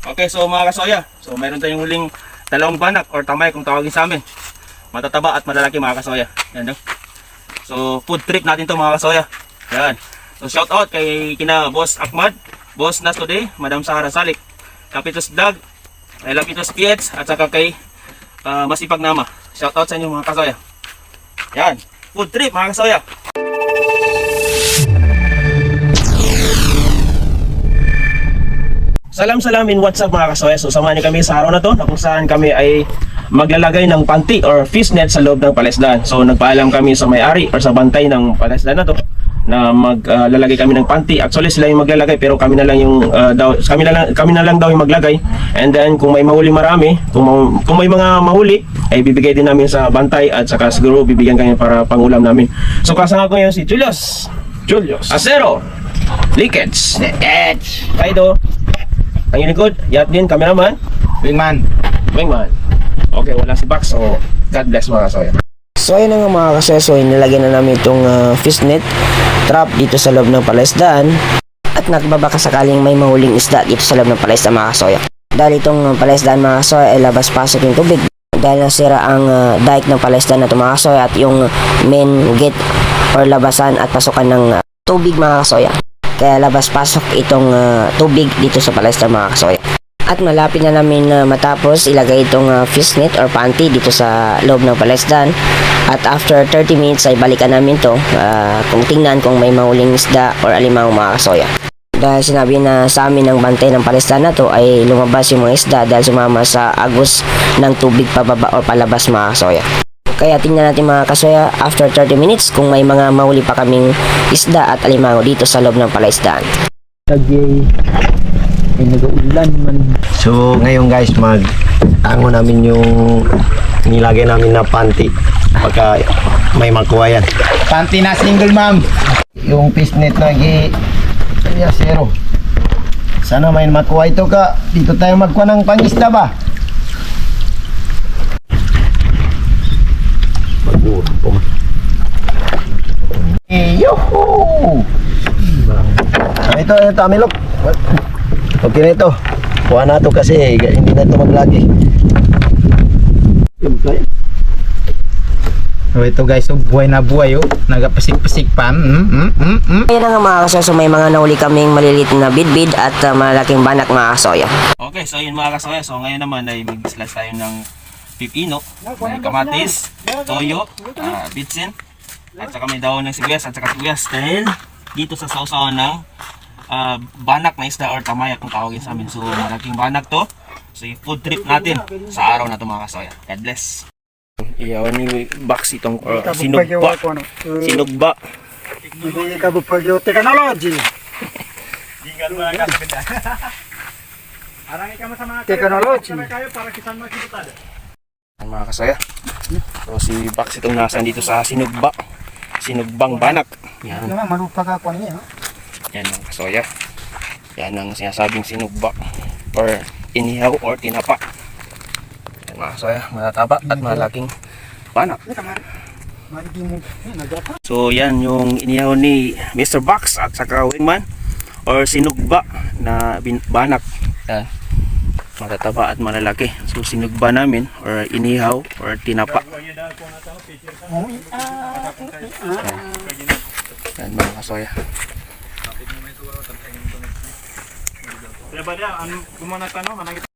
Okay, so mga kasoya, so mayroon tayong huling dalawang banak or tamay kung tawagin sa amin. Matataba at malalaki mga kasoya. Yan no? So food trip natin to mga kasoya. Yan. So shout out kay kina Boss Ahmad, Boss Nas Today, Madam Sahara Salik, Kapitos Vlog, kay Lapitos PH at saka kay ah, Masipag Nama. Shout out sa inyo mga kasoya. Yan. Food trip mga kasoya. Salam salam in what's up mga kasoya. So samahan niyo kami sa araw na to na kung saan kami ay maglalagay ng panty or fish net sa loob ng palesdan. So nagpaalam kami sa may-ari or sa bantay ng palesdan na to na maglalagay kami ng panty. Actually sila yung maglalagay pero kami na lang yung ah, daw kami na lang kami na lang daw yung maglagay. And then kung may mahuli marami, kung, ma- kung may mga mahuli ay bibigay din namin sa bantay at saka siguro bibigyan kami para pangulam namin. So kasama ko ngayon si Julius. Julius. Acero. Leakage. Edge. Kaido. Ang likod, yat din, cameraman, Wingman. wingman. Okay, wala si Bax, so God bless mga kasoya. So ayun na nga mga kaseso, inilagyan na namin itong uh, fish net trap dito sa loob ng palaisdaan at nagbabaka sakaling may mahuling isda dito sa loob ng palaisdaan mga kasoya. Dahil itong uh, palaisdaan mga kasoya ay labas-pasok yung tubig dahil nasira ang uh, dike ng palaisdaan na ito mga kasoya at yung main gate or labasan at pasukan ng uh, tubig mga kasoya. Kaya labas-pasok itong uh, tubig dito sa palaisdaan mga kasoya. At malapit na namin na matapos ilagay itong uh, fish net or panty dito sa loob ng palaisdan. At after 30 minutes ay balikan namin to uh, kung tingnan kung may mahuling isda or alimang mga kasoya. Dahil sinabi na sa amin ng bantay ng palaisdan na to ay lumabas yung mga isda dahil sumama sa agos ng tubig pababa o palabas mga kasoya. Kaya tingnan natin mga kasoya after 30 minutes kung may mga mahuli pa kaming isda at alimango dito sa loob ng palaisdaan. Tagay. Ay nag-uulan man. So ngayon guys mag tango namin yung nilagay namin na panty pagka may makuha yan. Panty na single ma'am. Yung fish net na gi yeah, zero. Sana may makuha ito ka. Dito tayo magkuha ng pangisda ba? Eh, yuhu! Ah, Ito, ito, amilok. Okay na ito. Kuha na ito kasi hindi na ito maglagi. Yung tayo. So ito guys, oh, buhay na buhay oh. Nagapasik-pasik pa. Mm, mm, mm, mm. Ayun na nga mga kasoya, so may mga nahuli kaming maliliit na bidbid at uh, malaking banak mga kasoya. Okay, so yun mga kasoya. So ngayon naman ay mag-slice tayo ng pipino, may kamatis, toyo, uh, bitsin, at saka may dahon ng sibuyas at saka sibuyas. Dahil dito sa sausawan ng ah, banak na isda or tamaya kung tawagin sa amin. So malaking banak to. So food trip natin sa araw na to mga kasoya. God bless. Iyaw ni box itong or sinugba. Sinugba. Hindi ka bupagyo technology. Technology. Ang mga kasoya. So si Bax itong nasa dito sa sinugba. Sinugbang banak. Yan. Naman manupa ka ko niya. Yan mga kasoya. Yan ang sinasabing sinugba. Or inihaw or tinapa. Yan mga kasoya. Matataba at malaking banak. Nagapa. So yan yung inihaw ni Mr. Box at saka Wingman. Or sinugba na banak. Yan. Matataba at malalaki. So sinugba namin or inihaw or tinapa. Yan mga kasoya. Ba dia, ang gumanat ano,